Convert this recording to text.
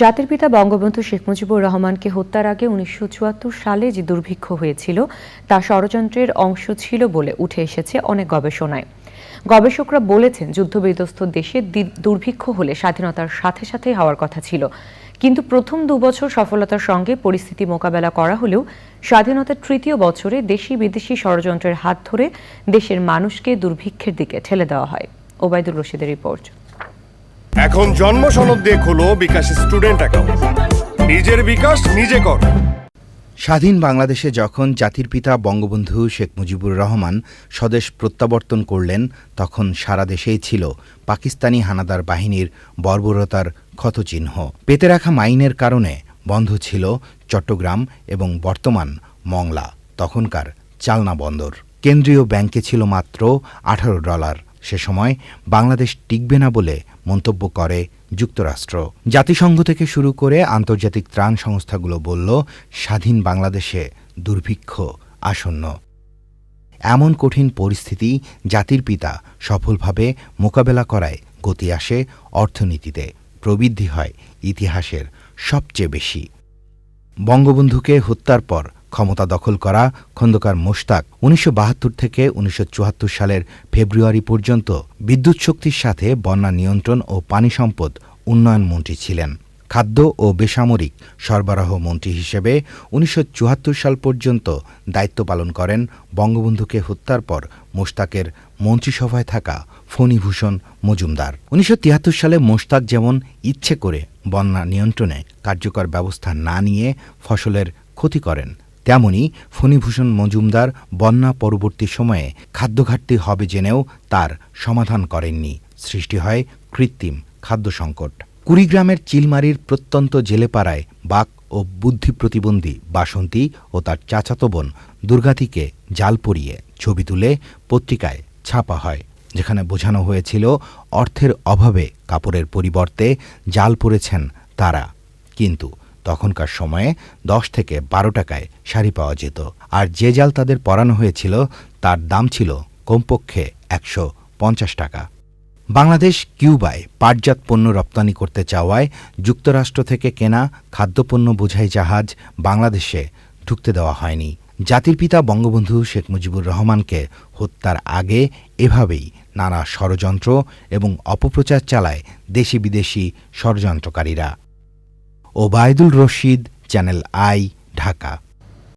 জাতির পিতা বঙ্গবন্ধু শেখ মুজিবুর রহমানকে হত্যার আগে উনিশশো সালে যে দুর্ভিক্ষ হয়েছিল, তা ষড়যন্ত্রের অংশ ছিল বলে উঠে এসেছে অনেক গবেষণায়। গবেষকরা বলেছেন, যুদ্ধবিধ্বস্ত দেশে দুর্ভিক্ষ হলে স্বাধীনতার সাথে সাথে হওয়ার কথা ছিল। কিন্তু প্রথম দুবছর সফলতার সঙ্গে পরিস্থিতি মোকাবেলা করা হলেও স্বাধীনতার তৃতীয় বছরে দেশি বিদেশি ষড়যন্ত্রের হাত ধরে দেশের মানুষকে দুর্ভিক্ষের দিকে ঠেলে দেওয়া হয়। ওবায়দুল রশিদের রিপোর্ট। এখন জন্ম সনদ দিয়ে খোলো বিকাশ স্টুডেন্ট অ্যাকাউন্ট। নিজের বিকাশ নিজে কর। স্বাধীন বাংলাদেশে যখন জাতির পিতা বঙ্গবন্ধু শেখ মুজিবুর রহমান স্বদেশ প্রত্যাবর্তন করলেন, তখন সারা দেশেই ছিল পাকিস্তানি হানাদার বাহিনীর বর্বরতার ক্ষতচিহ্ন। পেতে রাখা মাইনের কারণে বন্ধ ছিল চট্টগ্রাম এবং বর্তমান মংলা, তখনকার চালনা বন্দর। কেন্দ্রীয় ব্যাংকে ছিল মাত্র আঠারো ডলার। সে সময় বাংলাদেশ টিকবে না বলে মন্তব্য করে যুক্তরাষ্ট্র। জাতিসংঘ থেকে শুরু করে আন্তর্জাতিক ত্রাণ সংস্থাগুলো বলল, স্বাধীন বাংলাদেশে দুর্ভিক্ষ আসন্ন। এমন কঠিন পরিস্থিতি জাতির পিতা সফলভাবে মোকাবেলা করায় গতি আসে অর্থনীতিতে, প্রবৃদ্ধি হয় ইতিহাসের সবচেয়ে বেশি। বঙ্গবন্ধুকে হত্যার পর ক্ষমতা দখল করা খন্দকার মোশতাক উনিশশো বাহাত্তর থেকে উনিশশো চুয়াত্তর সালের ফেব্রুয়ারি পর্যন্ত বিদ্যুৎ শক্তির সাথে বন্যা নিয়ন্ত্রণ ও পানি সম্পদ উন্নয়ন মন্ত্রী ছিলেন। খাদ্য ও বেসামরিক সরবরাহ মন্ত্রী হিসেবে উনিশশো চুয়াত্তর সাল পর্যন্ত দায়িত্ব পালন করেন বঙ্গবন্ধুকে হত্যার পর মোশতাকের মন্ত্রিসভায় থাকা ফণীভূষণ মজুমদার। উনিশশো তিয়াত্তর সালে মোশতাক যেমন ইচ্ছে করে বন্যা নিয়ন্ত্রণে কার্যকর ব্যবস্থা না নিয়ে ফসলের ক্ষতি করেন তেমনি ফণীভূষণ মজুমদার বন্যা পরবর্তী সময়ে খাদ্য ঘাটতি হবে জেনেও তার সমাধান করেননি। সৃষ্টি হয় কৃত্রিম খাদ্য সংকট। কুড়িগ্রামের চিলমারির প্রত্যন্ত জেলেপাড়ায় বাক ও বুদ্ধি প্রতিবন্ধী বাসন্তী ও তার চাচাতো বোন দুর্গাতিকে জাল পরিয়ে ছবি তুলে পত্রিকায় ছাপা হয়, যেখানে বোঝানো হয়েছিল অর্থের অভাবে কাপড়ের পরিবর্তে জাল পরেছেন তারা। কিন্তু তখনকার সময়ে দশ থেকে বারো টাকায় শাড়ি পাওয়া যেত। আর যে জাল তাদের পরানো হয়েছিল, তার দাম ছিল কমপক্ষে একশো পঞ্চাশ টাকা। বাংলাদেশ কিউবায় পাটজাত পণ্য রপ্তানি করতে চাওয়ায় যুক্তরাষ্ট্র থেকে কেনা খাদ্যপণ্য বোঝাই জাহাজ বাংলাদেশে ঢুকতে দেওয়া হয়নি। জাতির পিতা বঙ্গবন্ধু শেখ মুজিবুর রহমানকে হত্যার আগে এভাবেই নানা ষড়যন্ত্র এবং অপপ্রচার চালায় দেশি বিদেশি ষড়যন্ত্রকারীরা। Obaidul Rashid channel I Dhaka.